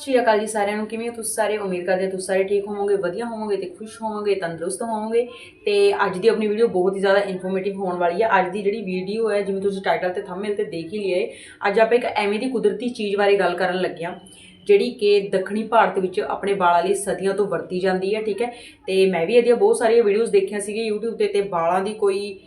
ਸਤਿ ਸ਼੍ਰੀ ਅਕਾਲ ਜੀ ਸਾਰਿਆਂ ਨੂੰ। ਕਿਵੇਂ ਤੁਸੀਂ ਸਾਰੇ? ਉਮੀਦ ਕਰਦੇ ਹਾਂ ਤੁਸੀਂ ਸਾਰੇ ਠੀਕ ਹੋਵੋਗੇ, ਵਧੀਆ ਹੋਵੋਗੇ ਤੇ ਖੁਸ਼ ਹੋਵੋਗੇ, ਤੰਦਰੁਸਤ ਹੋਵੋਗੇ। ਤੇ ਅੱਜ ਦੀ ਆਪਣੀ ਵੀਡੀਓ ਬਹੁਤ ਹੀ ਜ਼ਿਆਦਾ ਇਨਫੋਰਮੇਟਿਵ ਹੋਣ ਵਾਲੀ ਹੈ ਅੱਜ ਦੀ ਜਿਹੜੀ ਵੀਡੀਓ ਹੈ, ਜਿਵੇਂ ਤੁਸੀਂ ਟਾਈਟਲ ਤੇ ਥੰਬਨੇਲ ਤੇ ਦੇਖ ਹੀ ਲਿਆ ਹੈ, ਅੱਜ ਆਪਾਂ ਇੱਕ ਐਵੇਂ ਦੀ ਕੁਦਰਤੀ ਚੀਜ਼ ਬਾਰੇ ਗੱਲ ਕਰਨ ਲੱਗੇ ਹਾਂ, ਜਿਹੜੀ ਕਿ ਦੱਖਣੀ ਭਾਰਤ ਵਿੱਚ ਆਪਣੇ ਵਾਲਾਂ ਲਈ ਸਦੀਆਂ ਤੋਂ ਵਰਤੀ ਜਾਂਦੀ ਹੈ, ਠੀਕ ਹੈ? ਤੇ ਮੈਂ ਵੀ ਇਹਦੀਆਂ ਬਹੁਤ ਸਾਰੀਆਂ ਵੀਡੀਓਜ਼ ਦੇਖੀਆਂ ਸੀਗੀਆਂ YouTube ਤੇ ਤੇ ਵਾਲਾਂ ਦੀ ਕੋਈ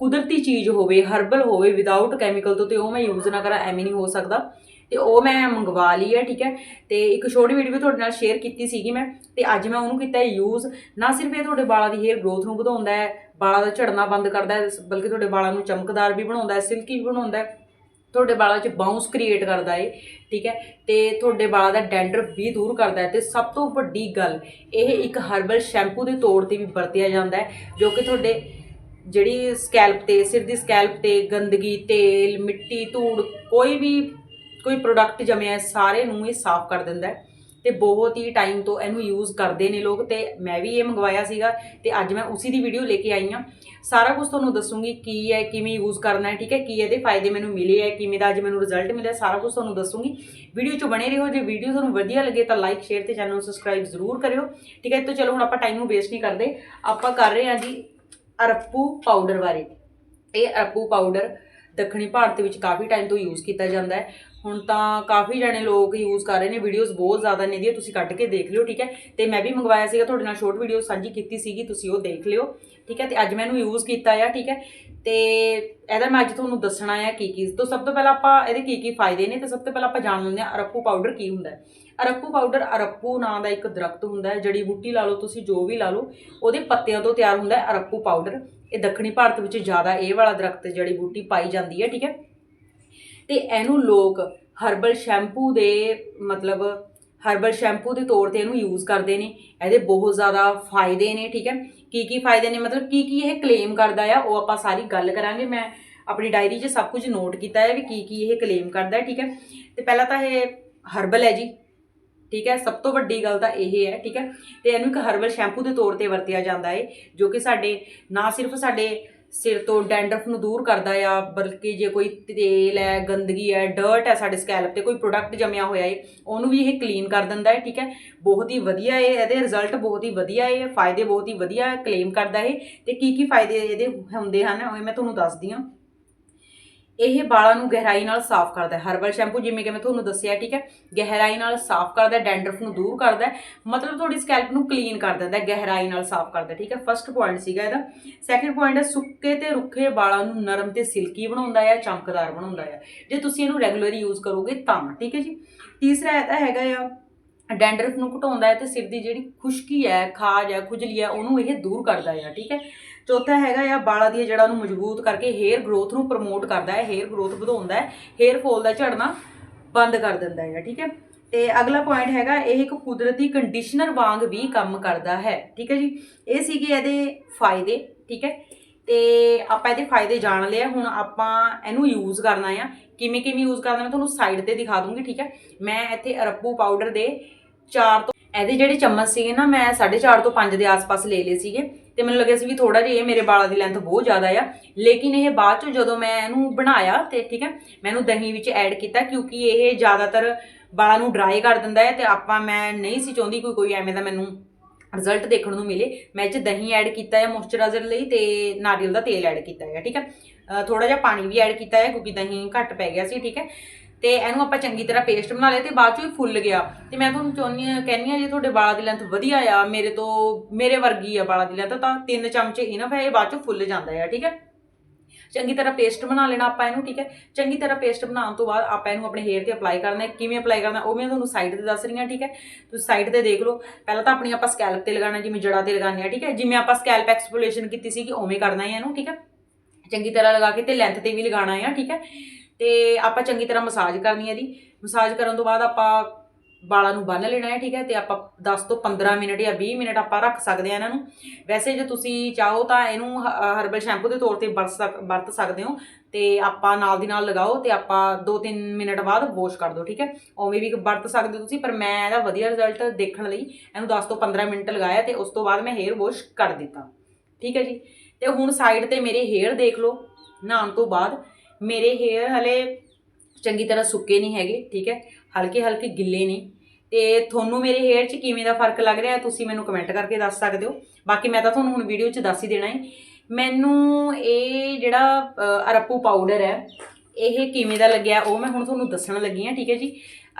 ਕੁਦਰਤੀ ਚੀਜ਼ ਹੋਵੇ ਹਰਬਲ ਹੋਵੇ ਵਿਦਆਊਟ ਕੈਮੀਕਲ ਤੋਂ ਤੇ ਉਹ ਮੈਂ ਯੂਜ਼ ਨਾ ਕਰਾਂ, ਐਵੇਂ ਨਹੀਂ ਹੋ ਸਕਦਾ। ਤੇ ਉਹ ਮੈਂ ਮੰਗਵਾ ਲਈ ਹੈ ਠੀਕ ਹੈ? ਤੇ ਇੱਕ ਛੋਟੀ ਵੀਡੀਓ ਤੁਹਾਡੇ ਨਾਲ ਸ਼ੇਅਰ ਕੀਤੀ ਸੀਗੀ ਮੈਂ, ਤੇ ਅੱਜ ਮੈਂ ਉਹਨੂੰ ਕੀਤਾ ਯੂਜ਼ ਨਾ ਸਿਰਫ ਇਹ ਤੁਹਾਡੇ ਵਾਲਾਂ ਦੀ ਹੇਅਰ ਗਰੋਥ ਨੂੰ ਵਧਾਉਂਦਾ ਹੈ, ਵਾਲਾਂ ਦਾ ਝੜਨਾ ਬੰਦ ਕਰਦਾ ਹੈ, ਬਲਕਿ ਤੁਹਾਡੇ ਵਾਲਾਂ ਨੂੰ ਚਮਕਦਾਰ ਵੀ ਬਣਾਉਂਦਾ ਹੈ ਸਿਲਕੀ ਵੀ ਬਣਾਉਂਦਾ ਹੈ, ਤੁਹਾਡੇ ਵਾਲਾਂ 'ਚ ਬਾਉਂਸ ਕ੍ਰੀਏਟ ਕਰਦਾ ਏ, ਠੀਕ ਹੈ? ਤੇ ਤੁਹਾਡੇ ਵਾਲਾਂ ਦਾ ਡੈਂਡਰਫ ਵੀ ਦੂਰ ਕਰਦਾ ਹੈ। ਤੇ ਸਭ ਤੋਂ ਵੱਡੀ ਗੱਲ, ਇਹ ਇੱਕ ਹਰਬਲ ਸ਼ੈਂਪੂ ਦੇ ਤੌਰ ਤੇ ਵੀ ਵਰਤਿਆ ਜਾਂਦਾ ਹੈ, ਜੋ ਕਿ ਤੁਹਾਡੇ ਜਿਹੜੀ ਸਕੈਲਪ ਤੇ, ਸਿਰ ਦੀ ਸਕੈਲਪ ਤੇ, ਗੰਦਗੀ, ਤੇਲ, ਮਿੱਟੀ, ਧੂੜ, ਕੋਈ ਵੀ ਕੋਈ ਪ੍ਰੋਡਕਟ ਜਮਿਆ ਸਾਰੇ ਨੂੰ ਇਹ ਸਾਫ਼ ਕਰ ਦਿੰਦਾ ਹੈ ਤੇ ਬਹੁਤ ਹੀ ਟਾਈਮ ਤੋਂ ਇਹਨੂੰ ਯੂਜ਼ ਕਰਦੇ ਨੇ ਲੋਕ ਤੇ ਮੈਂ ਵੀ ਇਹ ਮੰਗਵਾਇਆ ਸੀਗਾ ਤੇ ਅੱਜ ਮੈਂ ਉਸੇ ਦੀ ਵੀਡੀਓ ਲੈ ਕੇ ਆਈ ਹਾਂ। ਸਾਰਾ ਕੁਝ ਤੁਹਾਨੂੰ ਦੱਸੂਗੀ ਕੀ ਹੈ, ਕਿਵੇਂ ਯੂਜ਼ ਕਰਨਾ ਹੈ, ਠੀਕ ਹੈ, ਕੀ ਇਹਦੇ ਫਾਇਦੇ ਮੈਨੂੰ ਮਿਲੇ ਹੈ, ਕਿਵੇਂ ਦਾ ਅੱਜ ਮੈਨੂੰ ਰਿਜ਼ਲਟ ਮਿਲਿਆ, ਸਾਰਾ ਕੁਝ ਤੁਹਾਨੂੰ ਦੱਸੂਗੀ। ਵੀਡੀਓ 'ਚ ਬਣੇ ਰਹੋ, ਜੇ ਵੀਡੀਓ ਤੁਹਾਨੂੰ ਵਧੀਆ ਲੱਗੇ ਤਾਂ ਲਾਈਕ ਸ਼ੇਅਰ ਤੇ ਚੈਨਲ ਨੂੰ ਸਬਸਕ੍ਰਾਈਬ ਜ਼ਰੂਰ ਕਰਿਓ, ਠੀਕ ਹੈ। ਤਾਂ ਚਲੋ ਹੁਣ ਆਪਾਂ ਟਾਈਮ ਨੂੰ ਵੇਸਟ ਨਹੀਂ ਕਰਦੇ, ਆਪਾਂ ਕਰ ਰਹੇ ਹਾਂ ਜੀ ਅਰਪੂ ਪਾਊਡਰ ਬਾਰੇ। ਇਹ ਅਰਪੂ ਪਾਊਡਰ ਦੱਖਣੀ ਭਾਰਤ ਵਿੱਚ ਕਾਫੀ ਟਾਈਮ ਤੋਂ ਯੂਜ਼ ਕੀਤਾ ਜਾਂਦਾ ਹੈ। ਹੁਣ ਤਾਂ ਕਾਫੀ ਜਣੇ ਲੋਕ ਯੂਜ਼ ਕਰ ਰਹੇ ਨੇ ਵੀਡੀਓਜ਼ ਬਹੁਤ ਜ਼ਿਆਦਾ ਨੇ ਦੀਆਂ ਤੁਸੀਂ ਕੱਢ ਕੇ ਦੇਖ ਲਿਓ, ਠੀਕ ਹੈ? ਤੇ ਮੈਂ ਵੀ ਮੰਗਵਾਇਆ ਸੀਗਾ, ਤੁਹਾਡੇ ਨਾਲ ਸ਼ਾਰਟ ਵੀਡੀਓ ਸਾਂਝੀ ਕੀਤੀ ਸੀਗੀ, ਤੁਸੀਂ ਉਹ ਦੇਖ ਲਿਓ, ਠੀਕ ਹੈ? ਤੇ ਅੱਜ ਮੈਂ ਇਹਨੂੰ ਯੂਜ਼ ਕੀਤਾ ਆ, ਠੀਕ ਹੈ? ਤੇ ਇਹਦਾ ਮੈਂ ਅੱਜ ਤੁਹਾਨੂੰ ਦੱਸਣਾ ਆ ਕੀ ਕੀ, ਤੋਂ ਸਭ ਤੋਂ ਪਹਿਲਾਂ ਆਪਾਂ ਇਹਦੇ ਕੀ ਕੀ ਫਾਇਦੇ ਨੇ, ਤੇ ਸਭ ਤੋਂ ਪਹਿਲਾਂ ਆਪਾਂ ਜਾਣ ਲੈਂਦੇ ਆ ਅਰੱਪੂ ਪਾਊਡਰ ਕੀ ਹੁੰਦਾ ਹੈ। ਅਰਪੂ ਪਾਊਡਰ ਅਰੱਪੂ ਨਾਂ ਦਾ ਇੱਕ ਦਰਖਤ ਹੁੰਦਾ ਹੈ, ਜੜੀ ਬੂਟੀ ਲਾ ਲਓ ਤੁਸੀਂ, ਜੋ ਵੀ ਲਾ ਲਓ, ਉਹਦੇ ਪੱਤਿਆਂ ਤੋਂ ਤਿਆਰ ਹੁੰਦਾ ਹੈ ਅਰਪੂ ਪਾਊਡਰ ਇਹ ਦੱਖਣੀ ਭਾਰਤ ਵਿੱਚ ਜ਼ਿਆਦਾ ਇਹ ਵਾਲਾ ਦਰਖਤ, ਜੜੀ ਬੂਟੀ ਪਾਈ ਜਾਂਦੀ ਹੈ, ਠੀਕ ਹੈ? ਤੇ ਇਹਨੂੰ ਲੋਕ ਹਰਬਲ ਸ਼ੈਂਪੂ ਦੇ ਮਤਲਬ ਹਰਬਲ ਸ਼ੈਂਪੂ ਦੇ ਤੌਰ ਤੇ ਇਹਨੂੰ ਯੂਜ਼ ਕਰਦੇ ਨੇ। ਇਹਦੇ ਬਹੁਤ ਜ਼ਿਆਦਾ ਫਾਇਦੇ ਨੇ, ਠੀਕ ਹੈ? ਕੀ ਕੀ ਫਾਇਦੇ ਨੇ? ਮਤਲਬ ਕੀ ਕੀ ਇਹ ਕਲੇਮ ਕਰਦਾ ਆ, ਉਹ ਆਪਾਂ ਸਾਰੀ ਗੱਲ ਕਰਾਂਗੇ। ਮੈਂ ਆਪਣੀ ਡਾਇਰੀ 'ਚ ਸਭ ਕੁਝ ਨੋਟ ਕੀਤਾ ਹੈ ਵੀ ਕੀ ਕੀ ਇਹ ਕਲੇਮ ਕਰਦਾ ਹੈ, ਠੀਕ ਹੈ? ਤੇ ਪਹਿਲਾਂ ਤਾਂ ਇਹ ਹਰਬਲ ਹੈ ਜੀ, ਠੀਕ ਹੈ? ਸਭ ਤੋਂ ਵੱਡੀ ਗੱਲ ਤਾਂ ਇਹ ਹੈ, ਠੀਕ ਹੈ? ਤੇ ਇਹਨੂੰ ਇੱਕ ਹਰਬਲ ਸ਼ੈਂਪੂ ਦੇ ਤੌਰ ਤੇ ਵਰਤਿਆ ਜਾਂਦਾ ਹੈ, ਜੋ ਕਿ ਸਾਡੇ ਨਾ ਸਿਰਫ ਸਾਡੇ ਸਿਰ ਤੋਂ ਡੈਂਡਰਫ ਨੂੰ ਦੂਰ ਕਰਦਾ ਆ, ਬਲਕਿ ਜੇ ਕੋਈ ਤੇਲ ਹੈ, ਗੰਦਗੀ ਹੈ ਡਰਟ ਹੈ ਸਾਡੇ ਸਕੈਲਪ ਤੇ, ਕੋਈ ਪ੍ਰੋਡਕਟ ਜਮਿਆ ਹੋਇਆ ਹੈ ਉਹਨੂੰ ਵੀ ਇਹ ਕਲੀਨ ਕਰ ਦਿੰਦਾ ਹੈ ਠੀਕ ਹੈ? ਬਹੁਤ ਹੀ ਵਧੀਆ ਹੈ ਇਹਦੇ ਰਿਜ਼ਲਟ ਬਹੁਤ ਹੀ ਵਧੀਆ ਹੈ ਫਾਇਦੇ ਬਹੁਤ ਹੀ ਵਧੀਆ ਕਲੇਮ ਕਰਦਾ ਹੈ ਤੇ ਕੀ ਕੀ ਫਾਇਦੇ ਇਹਦੇ ਹੁੰਦੇ ਹਨ, ਉਹ ਮੈਂ ਤੁਹਾਨੂੰ ਦੱਸਦੀ ਹਾਂ। ਇਹ ਵਾਲਾਂ ਨੂੰ ਗਹਿਰਾਈ ਨਾਲ ਸਾਫ਼ ਕਰਦਾ ਹੈ। ਹਰਬਲ ਸ਼ੈਂਪੂ ਜਿਵੇਂ ਕਿ ਮੈਂ ਤੁਹਾਨੂੰ ਦੱਸਿਆ, ਠੀਕ ਹੈ, ਗਹਿਰਾਈ ਨਾਲ ਸਾਫ਼ ਕਰਦਾ ਹੈ, ਡੈਂਡਰਫ ਨੂੰ ਦੂਰ ਕਰਦਾ ਹੈ, ਮਤਲਬ ਤੁਹਾਡੀ ਸਕੈਲਪ ਨੂੰ ਕਲੀਨ ਕਰ ਦਿੰਦਾ ਹੈ, ਗਹਿਰਾਈ ਨਾਲ ਸਾਫ਼ ਕਰਦਾ ਠੀਕ ਹੈ। ਫਰਸਟ ਪੁਆਇੰਟ ਸੀਗਾ ਇਹਦਾ। ਸੈਕੰਡ ਪੁਆਇੰਟ ਹੈ, ਸੁੱਕੇ ਤੇ ਰੁੱਖੇ ਵਾਲਾਂ ਨੂੰ ਨਰਮ ਤੇ ਸਿਲਕੀ ਬਣਾਉਂਦਾ ਹੈ, ਚਮਕਦਾਰ ਬਣਾਉਂਦਾ ਹੈ। ਜੇ ਤੁਸੀਂ ਇਹਨੂੰ ਰੈਗੂਲਰ ਯੂਜ਼ ਕਰੋਗੇ ਤਾਂ, ਠੀਕ ਹੈ ਜੀ। ਤੀਸਰਾ ਇਹਦਾ ਹੈਗਾ ਆ, ਡੈਂਡਰਫ ਨੂੰ ਘਟਾਉਂਦਾ ਹੈ ਤੇ ਸਿਰ ਦੀ ਜਿਹੜੀ ਖੁਸ਼ਕੀ ਹੈ, ਖਾਜ ਹੈ, ਖੁਜਲੀ ਹੈ, ਉਹਨੂੰ ਇਹ ਦੂਰ ਕਰਦਾ ਹੈ, ਠੀਕ ਹੈ। ਚੌਥਾ ਹੈਗਾ ਆ, ਵਾਲਾਂ ਦੀਆਂ ਜਿਹੜਾ ਉਹਨੂੰ ਮਜ਼ਬੂਤ ਕਰਕੇ ਹੇਅਰ ਗਰੋਥ ਨੂੰ ਪ੍ਰਮੋਟ ਕਰਦਾ ਹੈ ਹੇਅਰ ਗਰੋਥ ਵਧਾਉਂਦਾ ਹੈ ਹੇਅਰ ਫਾਲ ਦਾ ਝੜਨਾ ਬੰਦ ਕਰ ਦਿੰਦਾ ਹੈ ਠੀਕ ਹੈ? ਤੇ ਅਗਲਾ ਪੁਆਇੰਟ ਹੈਗਾ, ਇਹ ਇੱਕ ਕੁਦਰਤੀ ਕੰਡੀਸ਼ਨਰ ਵਾਂਗ ਵੀ ਕੰਮ ਕਰਦਾ ਹੈ, ਠੀਕ ਹੈ ਜੀ? ਇਹ ਸੀਗੇ ਇਹਦੇ ਫਾਇਦੇ, ਠੀਕ ਹੈ? ਤੇ ਆਪਾਂ ਇਹਦੇ ਫਾਇਦੇ ਜਾਣ ਲਏ ਹੁਣ ਆਪਾਂ ਇਹਨੂੰ ਯੂਜ਼ ਕਰਨਾ ਆ। ਕਿਵੇਂ ਕਿਵੇਂ ਯੂਜ਼ ਕਰਨਾ, ਮੈਂ ਤੁਹਾਨੂੰ ਸਾਈਡ ਤੇ ਦਿਖਾ ਦੂੰਗੀ, ਠੀਕ ਹੈ? ਮੈਂ ਇੱਥੇ ਅਰਪੂ ਪਾਊਡਰ ਦੇ 4 ਤੋਂ ਇਹਦੇ ਜਿਹੜੇ ਚਮਚ ਸੀਗੇ ਨਾ, ਮੈਂ 4.5 ਤੋਂ 5 ਦੇ ਆਸ-ਪਾਸ ਲੈ ਲਏ ਸੀਗੇ ਤੇ ਮੈਨੂੰ ਲੱਗਿਆ ਸੀ ਵੀ ਥੋੜਾ ਜਿਹਾ ਇਹ ਮੇਰੇ ਵਾਲਾਂ ਦੀ ਲੈਂਥ ਬਹੁਤ ਜ਼ਿਆਦਾ ਆ। ਲੇਕਿਨ ਇਹ ਬਾਅਦ ਚ ਜਦੋਂ ਮੈਂ ਇਹਨੂੰ ਬਣਾਇਆ ਤੇ ਠੀਕ ਹੈ ਮੈਂ ਇਹਨੂੰ ਦਹੀਂ ਵਿੱਚ ਐਡ ਕੀਤਾ ਕਿਉਂਕਿ ਇਹ ਜ਼ਿਆਦਾਤਰ ਵਾਲਾਂ ਨੂੰ ਡਰਾਈ ਕਰ ਦਿੰਦਾ ਹੈ ਤੇ ਆਪਾਂ, ਮੈਂ ਨਹੀਂ ਸੀ ਚਾਹੁੰਦੀ ਕੋਈ ਕੋਈ ਐਵੇਂ ਦਾ ਮੈਨੂੰ ਰਿਜ਼ਲਟ ਦੇਖਣ ਨੂੰ ਮਿਲੇ। ਮੈਂ ਇਹ ਚ ਦਹੀਂ ਐਡ ਕੀਤਾ ਹੈ ਮੋਇਸਚਰਾਈਜ਼ਰ ਲਈ ਤੇ ਨਾਰੀਅਲ ਦਾ ਤੇਲ ਐਡ ਕੀਤਾ ਹੈ ਠੀਕ ਹੈ ਥੋੜਾ ਜਿਹਾ ਪਾਣੀ ਵੀ ਐਡ ਕੀਤਾ ਹੈ ਕਿਉਂਕਿ ਦਹੀਂ ਘੱਟ ਪੈ ਗਿਆ ਸੀ, ਠੀਕ ਹੈ ਤੇ ਇਹਨੂੰ ਆਪਾਂ ਚੰਗੀ ਤਰ੍ਹਾਂ ਪੇਸਟ ਬਣਾ ਲਿਆ ਤੇ ਬਾਅਦ ਚੋਂ ਇਹ ਫੁੱਲ ਗਿਆ। ਤੇ ਮੈਂ ਤੁਹਾਨੂੰ ਚਾਹੁੰਦੀ ਹਾਂ ਕਹਿੰਦੀ ਹਾਂ ਜੇ ਤੁਹਾਡੇ ਵਾਲਾਂ ਦੀ ਲੈਂਥ ਵਧੀਆ ਆ, ਮੇਰੇ ਤੋਂ ਮੇਰੇ ਵਰਗੀ ਆ ਵਾਲਾਂ ਦੀ ਲੈਂਥ ਤਾਂ ਤਿੰਨ ਚਮਚੇ ਇਨਫ ਹੈ, ਇਹ ਬਾਅਦ ਚੋਂ ਫੁੱਲ ਜਾਂਦਾ ਆ, ਠੀਕ ਹੈ? ਚੰਗੀ ਤਰ੍ਹਾਂ ਪੇਸਟ ਬਣਾ ਲੈਣਾ ਆਪਾਂ ਇਹਨੂੰ, ਠੀਕ ਹੈ? ਚੰਗੀ ਤਰ੍ਹਾਂ ਪੇਸਟ ਬਣਾਉਣ ਤੋਂ ਬਾਅਦ ਆਪਾਂ ਇਹਨੂੰ ਆਪਣੇ ਹੇਅਰ ਤੇ ਅਪਲਾਈ ਕਰਨਾ ਹੈ। ਕਿਵੇਂ ਅਪਲਾਈ ਕਰਨਾ, ਉਹ ਮੈਂ ਤੁਹਾਨੂੰ ਸਾਈਡ ਤੇ ਦੱਸ ਰਹੀ ਹਾਂ, ਠੀਕ ਹੈ? ਤੁਸੀਂ ਸਾਈਡ ਤੇ ਦੇਖ ਲਓ। ਪਹਿਲਾਂ ਤਾਂ ਆਪਣੀ ਆਪਾਂ ਸਕੈਲਪ ਤੇ ਲਗਾਉਣਾ, ਜਿਵੇਂ ਜੜਾ ਤੇ ਲਗਾਉਂਦੇ ਆ ਠੀਕ ਹੈ? ਜਿਵੇਂ ਆਪਾਂ ਸਕੈਲਪ ਐਕਸਪੋਲੇਸ਼ਨ ਕੀਤੀ ਸੀ ਕਿ ਉਵੇਂ ਕਰਨਾ ਹੈ ਇਹਨੂੰ, ਠੀਕ ਹੈ? ਚੰਗੀ ਤਰ੍ਹਾਂ ਲਗਾ ਕੇ ਤੇ ਲੈਂਥ ਤੇ ਵੀ ਲਗਾਉਣਾ ਆ, ਠੀਕ ਹੈ? ਤੇ ਆਪਾਂ ਚੰਗੀ ਤਰ੍ਹਾਂ ਮਸਾਜ ਕਰਨੀ ਹੈ ਦੀ ਮਸਾਜ ਕਰਨ ਤੋਂ ਬਾਅਦ ਆਪਾਂ ਵਾਲਾਂ ਨੂੰ ਬੰਨ ਲੈਣਾ ਹੈ ਠੀਕ ਹੈ? ਤੇ ਆਪਾਂ 10 ਤੋਂ 15 ਮਿੰਟ ਜਾਂ 20 ਮਿੰਟ ਆਪਾਂ ਰੱਖ ਸਕਦੇ ਆ ਇਹਨਾਂ ਨੂੰ। ਵੈਸੇ ਜੇ ਤੁਸੀਂ ਚਾਹੋ ਤਾਂ ਇਹਨੂੰ ਹਰਬਲ ਸ਼ੈਂਪੂ ਦੇ ਤੌਰ ਤੇ ਵਰਤ ਸਕ- ਵਰਤ ਸਕਦੇ ਹੋ। ਤੇ ਆਪਾਂ ਨਾਲ ਦੀ ਨਾਲ ਲਗਾਓ ਤੇ ਆਪਾਂ 2-3 ਮਿੰਟ ਬਾਅਦ ਵਾਸ਼ ਕਰ ਦਿਓ, ਠੀਕ ਹੈ? ਉਵੇਂ ਵੀ ਵਰਤ ਸਕਦੇ ਹੋ ਤੁਸੀਂ, ਪਰ ਮੈਂ ਇਹਦਾ ਵਧੀਆ ਰਿਜ਼ਲਟ ਦੇਖਣ ਲਈ ਇਹਨੂੰ 10 ਤੋਂ 15 ਮਿੰਟ ਲਗਾਇਆ ਤੇ ਉਸ ਤੋਂ ਬਾਅਦ ਮੈਂ ਹੇਅਰ ਵਾਸ਼ ਕਰ ਦਿੱਤਾ। ਠੀਕ ਹੈ ਜੀ? ਤੇ ਹੁਣ ਸਾਈਡ ਤੇ ਮੇਰੇ ਹੇਅਰ ਦੇਖ ਲਓ, ਨਹਾਉਣ ਤੋਂ ਬਾਅਦ, ਮੇਰੇ ਹੇਅਰ ਹਲੇ ਚੰਗੀ ਤਰ੍ਹਾਂ ਸੁੱਕੇ ਨਹੀਂ ਹੈਗੇ, ਠੀਕ ਹੈ ਹਲਕੇ ਹਲਕੇ ਗਿੱਲੇ ਨੇ, ਤੇ ਤੁਹਾਨੂੰ ਮੇਰੇ ਹੇਅਰ 'ਚ ਕਿਵੇਂ ਦਾ ਫ਼ਰਕ ਲੱਗ ਰਿਹਾ ਤੁਸੀਂ ਮੈਨੂੰ ਕਮੈਂਟ ਕਰਕੇ ਦੱਸ ਸਕਦੇ ਹੋ, ਬਾਕੀ ਮੈਂ ਤਾਂ ਤੁਹਾਨੂੰ ਹੁਣ ਵੀਡੀਓ 'ਚ ਦੱਸ ਹੀ ਦੇਣਾ ਹੈ, ਮੈਨੂੰ ਇਹ ਜਿਹੜਾ ਅਰੱਪੂ ਪਾਊਡਰ ਹੈ, ਇਹ ਕਿਵੇਂ ਦਾ ਲੱਗਿਆ ਉਹ ਮੈਂ ਹੁਣ ਤੁਹਾਨੂੰ ਦੱਸਣ ਲੱਗੀ ਹਾਂ, ਠੀਕ ਹੈ ਜੀ,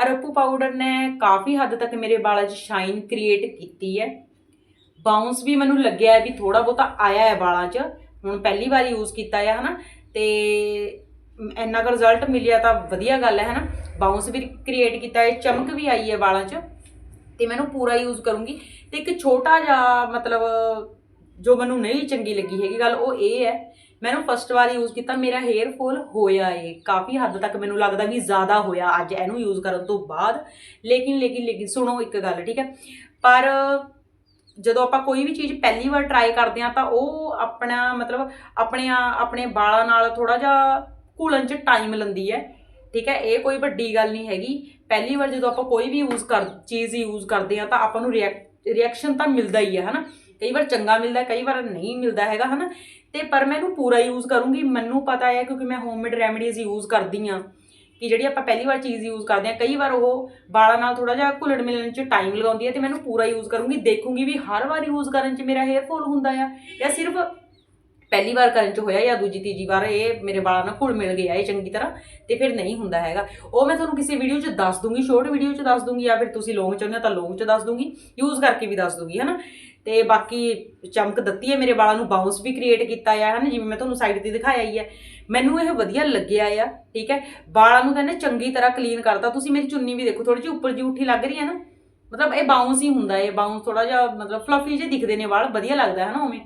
ਅਰੱਪੂ ਪਾਊਡਰ ਨੇ ਕਾਫੀ ਹੱਦ ਤੱਕ ਮੇਰੇ ਵਾਲਾਂ 'ਚ ਸ਼ਾਈਨ ਕ੍ਰੀਏਟ ਕੀਤੀ ਹੈ ਬਾਉਂਸ ਵੀ ਮੈਨੂੰ ਲੱਗਿਆ ਵੀ ਥੋੜਾ ਬਹੁਤਾ ਆਇਆ ਹੈ ਵਾਲਾਂ 'ਚ। ਹੁਣ ਪਹਿਲੀ ਵਾਰ ਯੂਜ਼ ਕੀਤਾ ਹੈ ਹਨਾ? ਤੇ ਇੰਨਾ ਕੁ ਰਿਜ਼ਲਟ ਮਿਲਿਆ ਤਾਂ ਵਧੀਆ ਗੱਲ ਹੈ, ਹਨਾ? ਬਾਉਂਸ ਵੀ ਕ੍ਰੀਏਟ ਕੀਤਾ ਹੈ, ਚਮਕ ਵੀ ਆਈ ਹੈ ਵਾਲਾਂ 'ਚ। ਤੇ ਮੈਨੂੰ ਪੂਰਾ ਯੂਜ਼ ਕਰੂੰਗੀ। ਤੇ ਇੱਕ ਛੋਟਾ ਜਿਹਾ ਮਤਲਬ ਜੋ ਮੈਨੂੰ ਨਹੀਂ ਚੰਗੀ ਲੱਗੀ ਹੈਗੀ ਗੱਲ, ਉਹ ਇਹ ਹੈ, ਮੈਨੂੰ ਫਸਟ ਵਾਰ ਯੂਜ਼ ਕੀਤਾ, ਮੇਰਾ ਹੇਅਰ ਫੋਲ ਹੋਇਆ ਏ। ਕਾਫੀ ਹੱਦ ਤੱਕ ਮੈਨੂੰ ਲੱਗਦਾ ਵੀ ਜ਼ਿਆਦਾ ਹੋਇਆ, ਅੱਜ ਇਹਨੂੰ ਯੂਜ਼ ਕਰਨ ਤੋਂ ਬਾਅਦ। ਲੇਕਿਨ ਲੇਕਿਨ ਲੇਕਿਨ, ਸੁਣੋ ਇੱਕ ਗੱਲ, ਠੀਕ ਹੈ? ਪਰ ਜਦੋਂ ਆਪਾਂ ਕੋਈ ਵੀ ਚੀਜ਼ ਪਹਿਲੀ ਵਾਰ ਟਰਾਈ ਕਰਦੇ ਆ ਤਾਂ ਉਹ ਆਪਣਾ ਮਤਲਬ ਆਪਣੇ ਆਪਣੇ ਬਾਲਾਂ ਨਾਲ ਥੋੜਾ ਜਿਹਾ ਘੁਲਣ 'ਚ ਟਾਈਮ ਲੈਂਦੀ ਹੈ। ਠੀਕ ਹੈ, ਇਹ ਕੋਈ ਵੱਡੀ ਗੱਲ ਨਹੀਂ ਹੈਗੀ। ਪਹਿਲੀ ਵਾਰ ਜਦੋਂ ਆਪਾਂ ਕੋਈ ਵੀ ਯੂਜ਼ ਕਰ, ਚੀਜ਼ ਯੂਜ਼ ਕਰਦੇ ਆ ਤਾਂ ਆਪਾਂ ਨੂੰ ਰਿਐਕਸ਼ਨ ਤਾਂ ਮਿਲਦਾ ਹੀ ਹੈ, ਹਨਾ। ਕਈ ਵਾਰ ਚੰਗਾ ਮਿਲਦਾ, ਕਈ ਵਾਰ ਨਹੀਂ ਮਿਲਦਾ ਹੈਗਾ, ਹਨਾ। ਤੇ ਪਰ ਮੈਂ ਇਹਨੂੰ ਪੂਰਾ ਯੂਜ਼ ਕਰੂੰਗੀ। ਮੈਨੂੰ ਪਤਾ ਹੈ ਕਿਉਂਕਿ ਮੈਂ ਹੋਮਮੇਡ ਰੈਮਡੀਜ਼ ਯੂਜ਼ ਕਰਦੀ ਆ ਕਿ ਜਿਹੜੀ ਆਪਾਂ ਪਹਿਲੀ ਵਾਰ ਚੀਜ਼ ਯੂਜ਼ ਕਰਦੇ ਆ ਕਈ ਵਾਰ ਉਹ ਵਾਲਾਂ ਨਾਲ ਥੋੜਾ ਜਿਹਾ ਘੁਲਣ ਮਿਲਣ 'ਚ ਟਾਈਮ ਲਗਾਉਂਦੀ ਹੈ ਤੇ ਮੈਨੂੰ ਪੂਰਾ ਯੂਜ਼ ਕਰੂੰਗੀ, ਦੇਖੂੰਗੀ ਵੀ ਹਰ ਵਾਰ ਯੂਜ਼ ਕਰਨ 'ਚ ਮੇਰਾ ਹੇਅਰ ਫਾਲ ਹੁੰਦਾ ਆ ਜਾਂ ਸਿਰਫ ਪਹਿਲੀ ਵਾਰ ਕਰਨ 'ਚ ਹੋਇਆ ਜਾਂ ਦੂਜੀ, ਤੀਜੀ ਵਾਰ ਇਹ ਮੇਰੇ ਵਾਲਾਂ ਨਾਲ ਘੁਲ ਮਿਲ ਗਿਆ ਇਹ ਚੰਗੀ ਤਰ੍ਹਾਂ, ਤੇ ਫਿਰ ਨਹੀਂ ਹੁੰਦਾ ਹੈਗਾ। ਉਹ ਮੈਂ ਤੁਹਾਨੂੰ ਕਿਸੇ ਵੀਡੀਓ 'ਚ ਦੱਸ ਦੂੰਗੀ ਸ਼ੋਰਟ ਵੀਡੀਓ 'ਚ ਦੱਸ ਦੂੰਗੀ ਜਾਂ ਫਿਰ ਤੁਸੀਂ ਲੌਂਗ ਚਾਹੁੰਦੇ ਹੋ ਤਾਂ ਲੌਂਗ 'ਚ ਦੱਸ ਦੂੰਗੀ ਯੂਜ਼ ਕਰਕੇ ਵੀ ਦੱਸ ਦੂੰਗੀ, ਹਨਾ? ਤੇ ਬਾਕੀ ਚਮਕ ਦਿੱਤੀ ਹੈ ਮੇਰੇ ਵਾਲਾਂ ਨੂੰ ਬਾਉਂਸ ਵੀ ਕ੍ਰੀਏਟ ਕੀਤਾ ਆ, ਹਨਾ? ਜਿਵੇਂ ਮੈਂ ਤੁਹਾਨੂੰ ਸਾਈਡ ਤੇ ਦਿਖਾਇਆ ਹੀ ਹੈ ਮੈਨੂੰ ਇਹ ਵਧੀਆ ਲੱਗਿਆ ਆ, ਠੀਕ ਹੈ? ਵਾਲਾਂ ਨੂੰ ਕਹਿੰਦੇ ਚੰਗੀ ਤਰ੍ਹਾਂ ਕਲੀਨ ਕਰਤਾ। ਤੁਸੀਂ ਮੇਰੀ ਚੁੰਨੀ ਵੀ ਦੇਖੋ ਥੋੜੀ ਜਿਹੀ ਉੱਪਰ ਜੀ ਉੱਠੀ ਲੱਗ ਰਹੀ ਹੈ ਨਾ? ਮਤਲਬ ਇਹ ਬਾਉਂਸ ਹੀ ਹੁੰਦਾ ਹੈ ਬਾਉਂਸ ਥੋੜਾ ਜਿਹਾ ਮਤਲਬ ਫਲਫੀ ਜਿਹੇ ਦਿਖਦੇ ਨੇ ਵਾਲ, ਵਧੀਆ ਲੱਗਦਾ ਹੈ ਨਾ ਉਵੇਂ?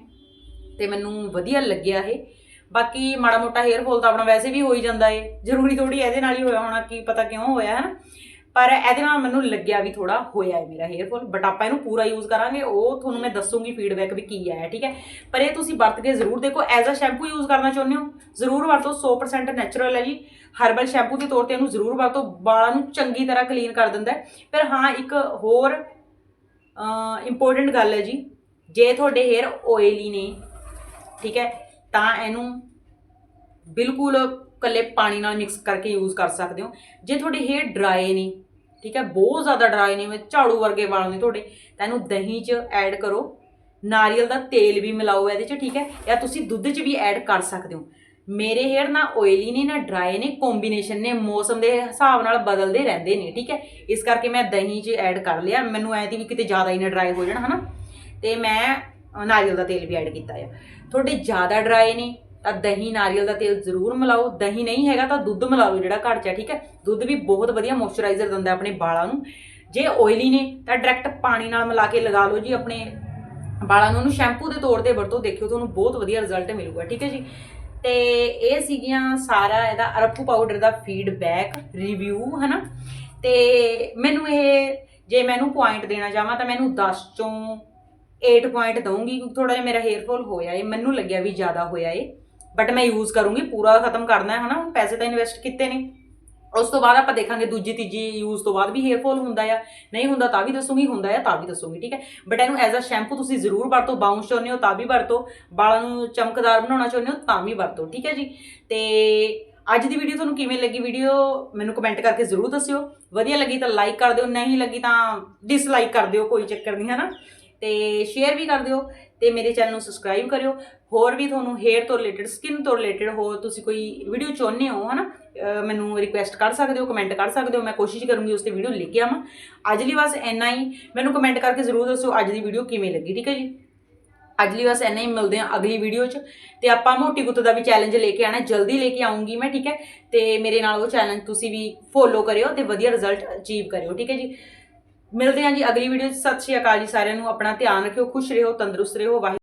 ਤੇ ਮੈਨੂੰ ਵਧੀਆ ਲੱਗਿਆ ਇਹ। ਬਾਕੀ ਮਾੜਾ ਮੋਟਾ ਹੇਅਰ ਫੋਲ ਤਾਂ ਆਪਣਾ ਵੈਸੇ ਵੀ ਹੋ ਹੀ ਜਾਂਦਾ ਏ। ਜ਼ਰੂਰੀ ਥੋੜੀ ਇਹਦੇ ਨਾਲ ਹੀ ਹੋਇਆ ਹੋਣਾ ਕੀ ਪਤਾ ਕਿਉਂ ਹੋਇਆ ਹੈ ਨਾ ਪਰ ਇਹਦੇ ਨਾਲ ਮੈਨੂੰ ਲੱਗਿਆ ਵੀ ਥੋੜਾ ਹੋਇਆ ਹੈ ਮੇਰਾ ਹੇਅਰ ਫੋਲ ਬਟ ਆਪਾਂ ਇਹਨੂੰ ਪੂਰਾ ਯੂਜ਼ ਕਰਾਂਗੇ, ਉਹ ਤੁਹਾਨੂੰ ਮੈਂ ਦੱਸੂਗੀ ਫੀਡਬੈਕ ਵੀ ਕੀ ਆਇਆ, ਠੀਕ ਹੈ? ਪਰ ਇਹ ਤੁਸੀਂ ਵਰਤ ਕੇ ਜ਼ਰੂਰ ਦੇਖੋ। ਐਜ਼ ਅ ਸ਼ੈਂਪੂ ਯੂਜ਼ ਕਰਨਾ ਚਾਹੁੰਦੇ ਹੋ, ਜ਼ਰੂਰ ਵਰਤੋ 100% ਨੈਚੁਰਲ ਹੈ ਜੀ। ਹਰਬਲ ਸ਼ੈਂਪੂ ਦੇ ਤੌਰ ਤੇ ਇਹਨੂੰ ਜ਼ਰੂਰ ਵਰਤੋ। ਵਾਲਾਂ ਨੂੰ ਚੰਗੀ ਤਰ੍ਹਾਂ ਕਲੀਨ ਕਰ ਦਿੰਦਾ ਹੈ। ਪਰ ਹਾਂ, ਇੱਕ ਹੋਰ ਇੰਪੋਰਟੈਂਟ ਗੱਲ ਹੈ ਜੀ। ਜੇ ਤੁਹਾਡੇ ਹੇਅਰ ਆਇਲੀ ਨੇ ਠੀਕ ਹੈ? ਤਾਂ ਇਹਨੂੰ ਬਿਲਕੁਲ ਕੱਲੇ ਪਾਣੀ ਨਾਲ ਮਿਕਸ ਕਰਕੇ ਯੂਜ਼ ਕਰ ਸਕਦੇ ਹੋ। ਜੇ ਤੁਹਾਡੇ ਹੇਅਰ ਡਰਾਈ ਨੇ ਠੀਕ ਹੈ? ਬਹੁਤ ਜ਼ਿਆਦਾ ਡਰਾਈ ਨੇ ਮੈਂ ਝਾੜੂ ਵਰਗੇ ਵਾਲ ਨੇ ਤੁਹਾਡੇ, ਤਾਂ ਇਹਨੂੰ ਦਹੀਂ 'ਚ ਐਡ ਕਰੋ। ਨਾਰੀਅਲ ਦਾ ਤੇਲ ਵੀ ਮਿਲਾਓ ਇਹਦੇ 'ਚ, ਠੀਕ ਹੈ? ਜਾਂ ਤੁਸੀਂ ਦੁੱਧ 'ਚ ਵੀ ਐਡ ਕਰ ਸਕਦੇ ਹੋ। ਮੇਰੇ ਹੇਅਰ ਨਾ ਆਇਲੀ ਨੇ ਨਾ ਡਰਾਈ ਨੇ ਕੰਬੀਨੇਸ਼ਨ ਨੇ, ਮੌਸਮ ਦੇ ਹਿਸਾਬ ਨਾਲ ਬਦਲਦੇ ਰਹਿੰਦੇ ਨੇ, ਠੀਕ ਹੈ? ਇਸ ਕਰਕੇ ਮੈਂ ਦਹੀਂ 'ਚ ਐਡ ਕਰ ਲਿਆ। ਮੈਨੂੰ ਐ ਤੀ ਵੀ ਕਿਤੇ ਜ਼ਿਆਦਾ ਹੀ ਨਾ ਡਰਾਈ ਹੋ ਜਾਣ, ਹਨਾ? ਤੇ ਮੈਂ ਨਾਰੀਅਲ ਦਾ ਤੇਲ ਵੀ ਐਡ ਕੀਤਾ ਆ। ਤੁਹਾਡੇ ਜ਼ਿਆਦਾ ਡਰਾਏ ਨੇ, ਤਾਂ ਦਹੀਂ ਨਾਰੀਅਲ ਦਾ ਤੇਲ ਜ਼ਰੂਰ ਮਿਲਾਓ। ਦਹੀਂ ਨਹੀਂ ਹੈਗਾ ਤਾਂ ਦੁੱਧ ਮਿਲਾ ਲਓ ਜਿਹੜਾ ਘਰ 'ਚ ਹੈ, ਠੀਕ ਹੈ? ਦੁੱਧ ਵੀ ਬਹੁਤ ਵਧੀਆ ਮੋਇਸਚਰਾਈਜ਼ਰ ਦਿੰਦਾ ਆਪਣੇ ਵਾਲਾਂ ਨੂੰ। ਜੇ ਆਇਲੀ ਨੇ, ਤਾਂ ਡਾਇਰੈਕਟ ਪਾਣੀ ਨਾਲ ਮਿਲਾ ਕੇ ਲਗਾ ਲਓ ਜੀ ਆਪਣੇ ਵਾਲਾਂ ਨੂੰ। ਉਹਨੂੰ ਸ਼ੈਂਪੂ ਦੇ ਤੌਰ ਤੇ ਵਰਤੋ, ਦੇਖਿਓ ਤੁਹਾਨੂੰ ਬਹੁਤ ਵਧੀਆ ਰਿਜ਼ਲਟ ਮਿਲੂਗਾ, ਠੀਕ ਹੈ ਜੀ? ਤੇ ਇਹ ਸੀਗੀਆਂ ਸਾਰਾ ਇਹਦਾ ਅਰਪੂ ਪਾਊਡਰ ਦਾ ਫੀਡਬੈਕ ਰਿਵਿਊ ਹਨਾ? ਤੇ ਮੈਨੂੰ ਇਹ, ਜੇ ਮੈਨੂੰ ਪੁਆਇੰਟ ਦੇਣਾ ਚਾਹਾਂ ਤਾਂ ਮੈਨੂੰ 10 ਚੋਂ 8 ਪੁਆਇੰਟ ਦਊਂਗੀ ਕਿਉਂਕਿ ਥੋੜਾ ਜਿਹਾ ਮੇਰਾ ਹੇਅਰ ਫਾਲ ਹੋਇਆ ਏ ਮੈਨੂੰ ਲੱਗਿਆ ਵੀ ਜ਼ਿਆਦਾ ਹੋਇਆ ਏ ਬਟ ਮੈਂ ਯੂਜ਼ ਕਰੂੰਗੀ, ਪੂਰਾ ਖਤਮ ਕਰਨਾ ਹੈ ਹਨਾ, ਪੈਸੇ ਤਾਂ ਇਨਵੈਸਟ ਕੀਤੇ ਨੇ। ਉਸ ਤੋਂ ਬਾਅਦ ਆਪਾਂ ਦੇਖਾਂਗੇ ਦੂਜੀ, ਤੀਜੀ ਯੂਜ਼ ਤੋਂ ਬਾਅਦ ਵੀ ਹੇਅਰ ਫਾਲ ਹੁੰਦਾ ਆ। ਨਹੀਂ ਹੁੰਦਾ ਤਾਂ ਵੀ ਦੱਸੂਗੀ, ਹੁੰਦਾ ਆ ਤਾਂ ਵੀ ਦੱਸੂਗੀ, ਠੀਕ ਹੈ? ਬਟ ਇਹਨੂੰ ਐਜ਼ ਅ ਸ਼ੈਂਪੂ ਤੁਸੀਂ ਜ਼ਰੂਰ ਵਰਤੋ ਬਾਉਂਸ ਚਾਹੁੰਦੇ ਹੋ ਤਾਂ ਵੀ ਵਰਤੋ, ਵਾਲਾਂ ਨੂੰ ਚਮਕਦਾਰ ਬਣਾਉਣਾ ਚਾਹੁੰਦੇ ਹੋ ਤਾਂ ਵੀ ਵਰਤੋ, ਠੀਕ ਹੈ ਜੀ? ਤੇ ਅੱਜ ਦੀ ਵੀਡੀਓ ਤੁਹਾਨੂੰ ਕਿਵੇਂ ਲੱਗੀ ਵੀਡੀਓ ਮੈਨੂੰ ਕਮੈਂਟ ਕਰਕੇ ਜ਼ਰੂਰ ਦੱਸਿਓ। ਵਧੀਆ ਲੱਗੀ ਤਾਂ ਲਾਈਕ ਕਰ ਦਿਓ, ਨਹੀਂ ਲੱਗੀ ਤਾਂ ਡਿਸਲਾਈਕ ਕਰ ਦਿਓ, ਕੋਈ ਚੱਕਰ ਨਹੀਂ ਹੈ ਨਾ ਤੇ ਸ਼ੇਅਰ ਵੀ ਕਰ ਦਿਓ ਤੇ ਮੇਰੇ ਚੈਨਲ ਨੂੰ ਸਬਸਕ੍ਰਾਈਬ ਕਰਿਓ। ਹੋਰ ਵੀ ਤੁਹਾਨੂੰ ਹੇਅਰ ਤੋਂ ਰਿਲੇਟਡ ਸਕਿਨ ਤੋਂ ਰਿਲੇਟਡ ਹੋਰ ਤੁਸੀਂ ਕੋਈ ਵੀਡੀਓ ਚਾਹੁੰਦੇ ਹੋ, ਹਨਾ? ਅਹ ਮੈਨੂੰ ਰਿਕੁਐਸਟ ਕਰ ਸਕਦੇ ਹੋ ਕਮੈਂਟ ਕਰ ਸਕਦੇ ਹੋ, ਮੈਂ ਕੋਸ਼ਿਸ਼ ਕਰੂੰਗੀ ਉਸ ਤੇ ਵੀਡੀਓ ਲੈ ਕੇ ਆਵਾਂ। ਅੱਜ ਲਈ ਬਸ ਇੰਨਾ ਹੀ। ਮੈਨੂੰ ਕਮੈਂਟ ਕਰਕੇ ਜ਼ਰੂਰ ਦੱਸੋ ਅੱਜ ਦੀ ਵੀਡੀਓ ਕਿਵੇਂ ਲੱਗੀ, ਠੀਕ ਹੈ ਜੀ? ਅੱਜ ਲਈ ਬਸ ਇੰਨਾ ਹੀ, ਮਿਲਦੇ ਹਾਂ ਅਗਲੀ ਵੀਡੀਓ 'ਚ। ਤੇ ਆਪਾਂ ਮੋਟੀ ਗੁੱਤ ਦਾ ਵੀ ਚੈਲੰਜ ਲੈ ਕੇ ਆਣਾ ਜਲਦੀ ਲੈ ਕੇ ਆਉਂਗੀ ਮੈਂ, ਠੀਕ ਹੈ? ਤੇ ਮੇਰੇ ਨਾਲ ਉਹ ਚੈਲੰਜ ਤੁਸੀਂ ਵੀ ਫੋਲੋ ਕਰਿਓ ਤੇ ਵਧੀਆ ਰਿਜ਼ਲਟ ਅਚੀਵ ਕਰਿਓ, ਠੀਕ ਹੈ ਜੀ? ਮਿਲਦੇ ਹਾਂ ਜੀ ਅਗਲੀ ਵੀਡੀਓ 'ਚ। ਸਤਿ ਸ਼੍ਰੀ ਅਕਾਲ ਜੀ ਸਾਰਿਆਂ ਨੂੰ। ਆਪਣਾ ਧਿਆਨ ਰੱਖਿਓ, ਖੁਸ਼ ਰਹੋ, ਤੰਦਰੁਸਤ ਰਹੋ। ਵਾਹਿ